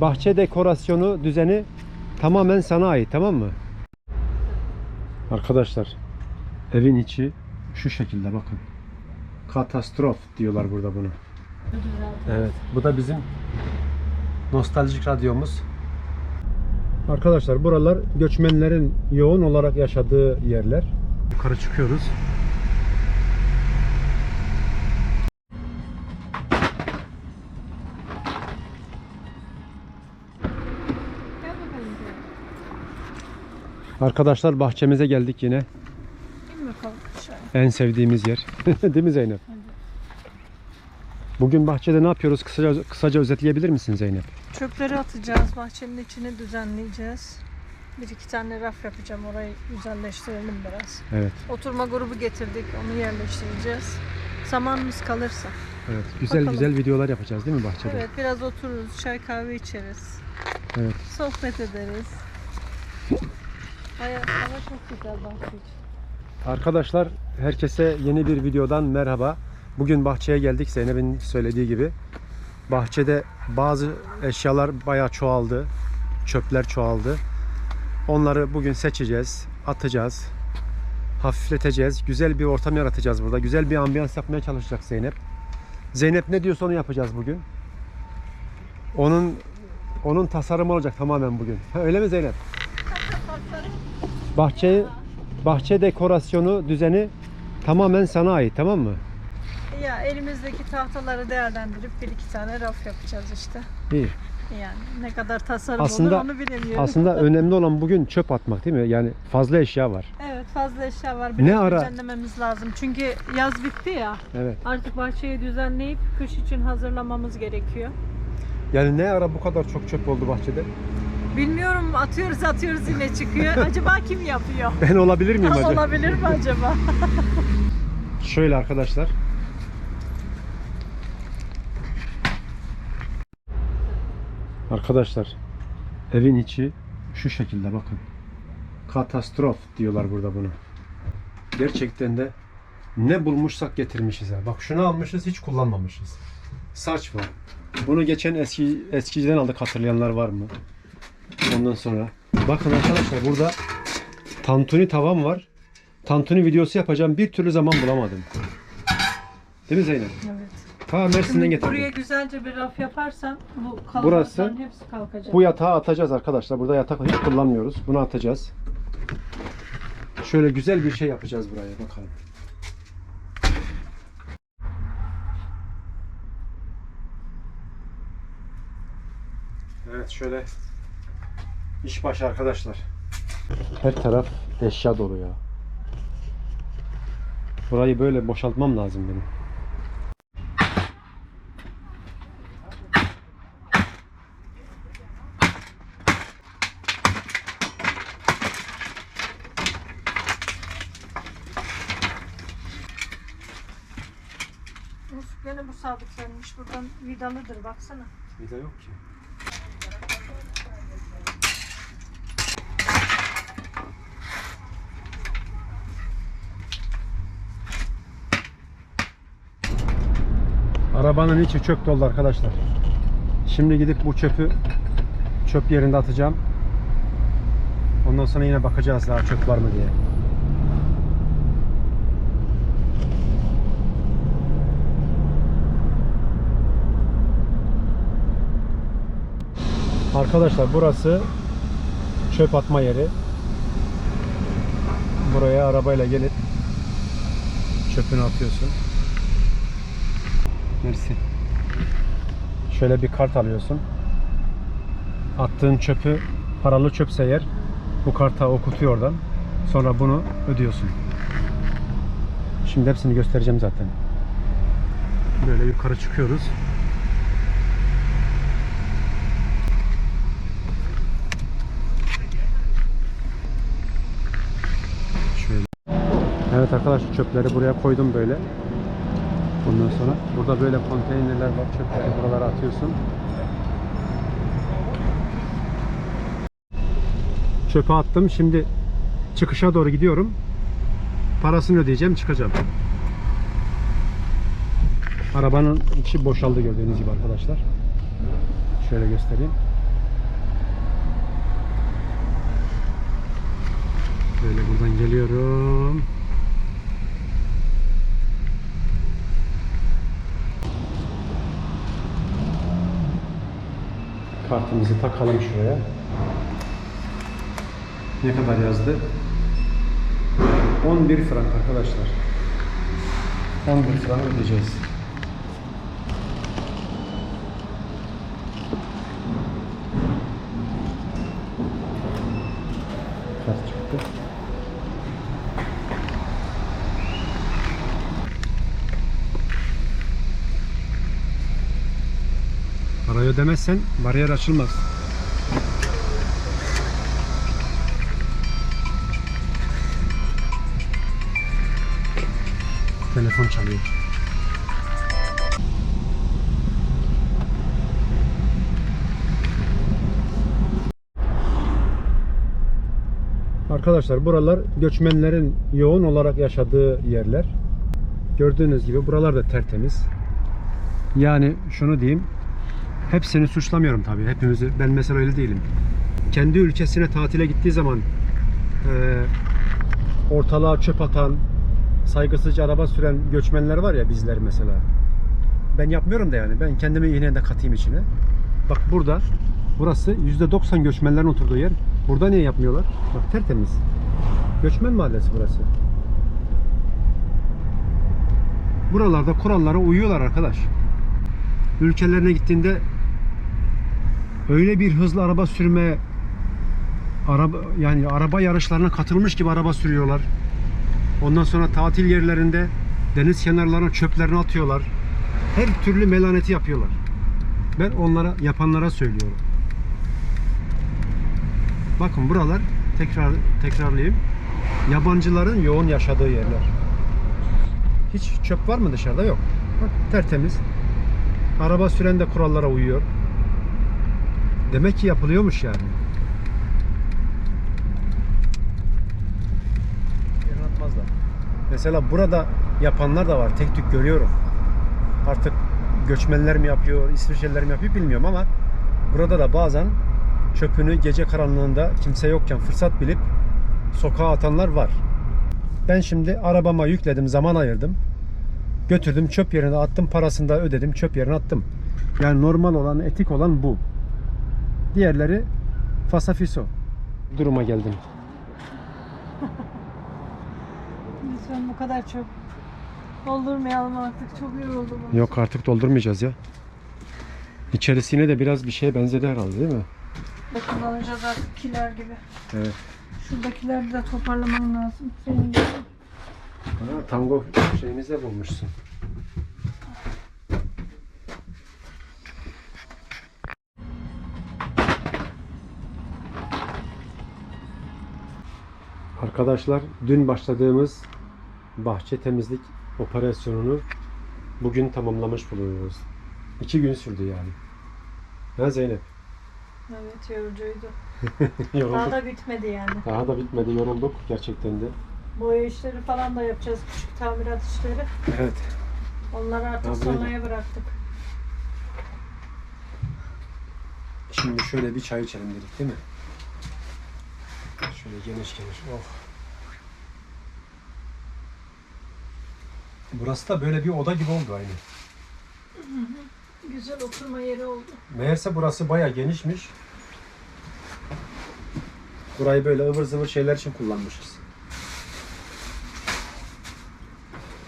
bahçe dekorasyonu düzeni tamamen sana ait tamam mı? Arkadaşlar evin içi şu şekilde bakın. Katastrof diyorlar burada buna. Evet bu da bizim nostaljik radyomuz. Arkadaşlar buralar göçmenlerin yoğun olarak yaşadığı yerler. Yukarı çıkıyoruz. Arkadaşlar bahçemize geldik yine. En sevdiğimiz yer. Değil mi Zeynep? Bugün bahçede ne yapıyoruz? Kısaca, kısaca özetleyebilir misin Zeynep? Çöpleri atacağız. Bahçenin içini düzenleyeceğiz. Bir iki tane raf yapacağım. Orayı güzelleştirelim biraz. Evet. Oturma grubu getirdik. Onu yerleştireceğiz. Zamanımız kalırsa. Evet. Güzel Bakalım. güzel videolar yapacağız değil mi bahçede? Evet biraz otururuz. Çay kahve içeriz. Evet. Sohbet ederiz. Hava çok güzel bahçe. Arkadaşlar herkese yeni bir videodan merhaba. Bugün bahçeye geldik Zeynep'in söylediği gibi. Bahçede bazı eşyalar bayağı çoğaldı. Çöpler çoğaldı. Onları bugün seçeceğiz, atacağız. Hafifleteceğiz. Güzel bir ortam yaratacağız burada. Güzel bir ambiyans yapmaya çalışacak Zeynep. Zeynep ne diyorsa onu yapacağız bugün. Onun onun tasarımı olacak tamamen bugün. Öyle mi Zeynep? Bahçeyi bahçe dekorasyonu düzeni tamamen sana ait tamam mı? Ya elimizdeki tahtaları değerlendirip bir iki tane raf yapacağız işte. İyi. Yani ne kadar tasarım Aslında- olur onu bilemiyorum. Aslında önemli olan bugün çöp atmak değil mi? Yani fazla eşya var. Evet fazla eşya var. Ne Biraz ara- düzenlememiz lazım. Çünkü yaz bitti ya. Evet. Artık bahçeyi düzenleyip kış için hazırlamamız gerekiyor. Yani ne ara bu kadar çok çöp oldu bahçede? Bilmiyorum atıyoruz atıyoruz yine çıkıyor. Acaba kim yapıyor? Ben olabilir miyim acaba? Olabilir mi acaba? Şöyle arkadaşlar. Arkadaşlar evin içi şu şekilde bakın. Katastrof diyorlar burada buna. Gerçekten de ne bulmuşsak getirmişiz ha. Bak şunu almışız hiç kullanmamışız. Saçma. Bunu geçen eski eskiciden aldık hatırlayanlar var mı? Ondan sonra bakın arkadaşlar burada tantuni tavam var. Tantuni videosu yapacağım. Bir türlü zaman bulamadım. Değil mi Zeynep? evet. Ha Mersin'den getirdim. buraya güzelce bir raf yaparsan bu kalıntıların hepsi kalkacak. Bu yatağı atacağız arkadaşlar. Burada yatak hiç kullanmıyoruz. Bunu atacağız. Şöyle güzel bir şey yapacağız buraya bakalım. Evet şöyle iş başı arkadaşlar. Her taraf eşya dolu ya. Burayı böyle boşaltmam lazım benim. Of, gene bu sabitlenmiş. Buradan vidalıdır baksana. Vida yok ki. Arabanın içi çöp doldu arkadaşlar. Şimdi gidip bu çöpü çöp yerinde atacağım. Ondan sonra yine bakacağız daha çöp var mı diye. Arkadaşlar burası çöp atma yeri. Buraya arabayla gelip çöpünü atıyorsun. Mersi. Şöyle bir kart alıyorsun. Attığın çöpü paralı çöpse eğer bu karta okutuyor oradan. Sonra bunu ödüyorsun. Şimdi hepsini göstereceğim zaten. Böyle yukarı çıkıyoruz. Şöyle. Evet arkadaşlar çöpleri buraya koydum böyle. Ondan sonra burada böyle konteynerler var. Çöpleri buralara atıyorsun. Çöpe attım. Şimdi çıkışa doğru gidiyorum. Parasını ödeyeceğim. Çıkacağım. Arabanın içi boşaldı gördüğünüz gibi arkadaşlar. Şöyle göstereyim. Böyle buradan geliyorum. Kartımızı takalım şuraya. Ne kadar yazdı? 11 frank arkadaşlar. 11 frank ödeyeceğiz. Ödemezsen bariyer açılmaz. Telefon çalıyor. Arkadaşlar buralar göçmenlerin yoğun olarak yaşadığı yerler. Gördüğünüz gibi buralar da tertemiz. Yani şunu diyeyim. Hepsini suçlamıyorum tabii. Hepimizi ben mesela öyle değilim. Kendi ülkesine tatile gittiği zaman eee ortalığa çöp atan, saygısızca araba süren göçmenler var ya bizler mesela. Ben yapmıyorum da yani. Ben kendimi yine de katayım içine. Bak burada burası %90 göçmenlerin oturduğu yer. Burada niye yapmıyorlar? Bak tertemiz. Göçmen mahallesi burası. Buralarda kurallara uyuyorlar arkadaş. Ülkelerine gittiğinde öyle bir hızlı araba sürme araba yani araba yarışlarına katılmış gibi araba sürüyorlar. Ondan sonra tatil yerlerinde deniz kenarlarına çöplerini atıyorlar. Her türlü melaneti yapıyorlar. Ben onlara yapanlara söylüyorum. Bakın buralar tekrar tekrarlayayım. Yabancıların yoğun yaşadığı yerler. Hiç çöp var mı dışarıda? Yok. Bak tertemiz. Araba süren de kurallara uyuyor. Demek ki yapılıyormuş yani. Yerine atmazlar. Mesela burada yapanlar da var. Tek tük görüyorum. Artık göçmenler mi yapıyor, İsviçreliler mi yapıyor bilmiyorum ama burada da bazen çöpünü gece karanlığında kimse yokken fırsat bilip sokağa atanlar var. Ben şimdi arabama yükledim, zaman ayırdım. Götürdüm çöp yerine attım, parasını da ödedim, çöp yerine attım. Yani normal olan, etik olan bu. Diğerleri fasafiso. Duruma geldim. Lütfen bu kadar çok doldurmayalım artık. Çok yoruldum. Yok artık doldurmayacağız ya. İçerisine de biraz bir şeye benzedi herhalde değil mi? Ve kullanacağız artık kiler gibi. Evet. Şuradakileri de toparlamam lazım. Senin de. Ha, tango şeyimizi de bulmuşsun. Arkadaşlar dün başladığımız bahçe temizlik operasyonunu bugün tamamlamış bulunuyoruz. İki gün sürdü yani. Ha Zeynep? Evet yorucuydu. Daha da bitmedi yani. Daha da bitmedi yorulduk gerçekten de. Boya işleri falan da yapacağız. Küçük tamirat işleri. Evet. Onları artık böyle. sonraya bıraktık. Şimdi şöyle bir çay içelim dedik değil mi? Şöyle geniş geniş. Oh. Burası da böyle bir oda gibi oldu aynı. Güzel oturma yeri oldu. Meğerse burası baya genişmiş. Burayı böyle ıvır zıvır şeyler için kullanmışız.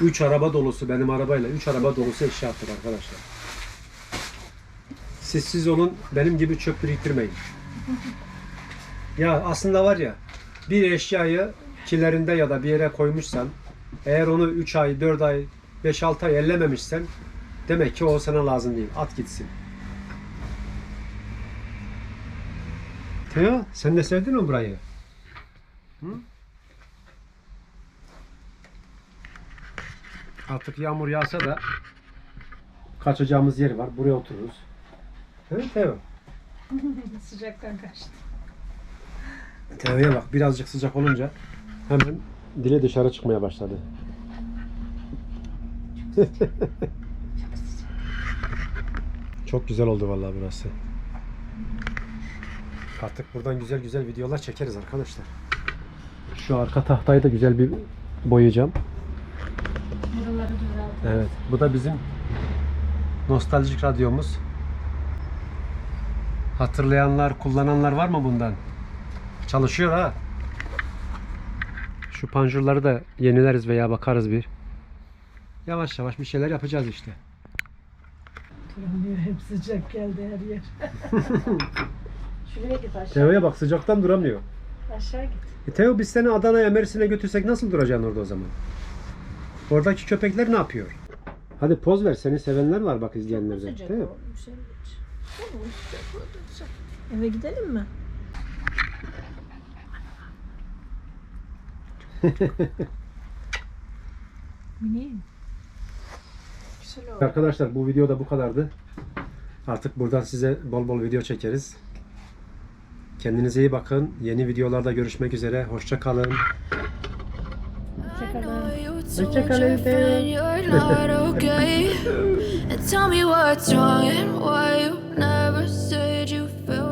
Üç araba dolusu benim arabayla üç araba dolusu eşya attık arkadaşlar. Siz siz olun benim gibi çöp biriktirmeyin. Ya aslında var ya bir eşyayı kilerinde ya da bir yere koymuşsan eğer onu 3 ay, 4 ay, 5-6 ay ellememişsen demek ki o sana lazım değil. At gitsin. Teo sen de sevdin mi burayı? Hı? Artık yağmur yağsa da kaçacağımız yer var. Buraya otururuz. Evet Teo. Sıcaktan kaçtı. Teo'ya bak birazcık sıcak olunca hemen dile dışarı çıkmaya başladı. Çok güzel oldu vallahi burası. Artık buradan güzel güzel videolar çekeriz arkadaşlar. Şu arka tahtayı da güzel bir boyayacağım. Evet. Bu da bizim nostaljik radyomuz. Hatırlayanlar, kullananlar var mı bundan? Çalışıyor ha. Şu panjurları da yenileriz veya bakarız bir. Yavaş yavaş bir şeyler yapacağız işte. Duramıyor hep sıcak geldi her yer. Şuraya git aşağı. Teo'ya bak sıcaktan duramıyor. Aşağı git. E Teo biz seni Adana'ya Mersin'e götürsek nasıl duracaksın orada o zaman? Oradaki köpekler ne yapıyor? Hadi poz ver. Seni sevenler var bak izleyenlerden. Sıcak Değil mi? olmuş evet. Tamam, sıcak olursa. Eve gidelim mi? Mini. Güzel oldu. Arkadaşlar bu video da bu kadardı. Artık buradan size bol bol video çekeriz. Kendinize iyi bakın. Yeni videolarda görüşmek üzere. Hoşça kalın. Hoşçakalın. You're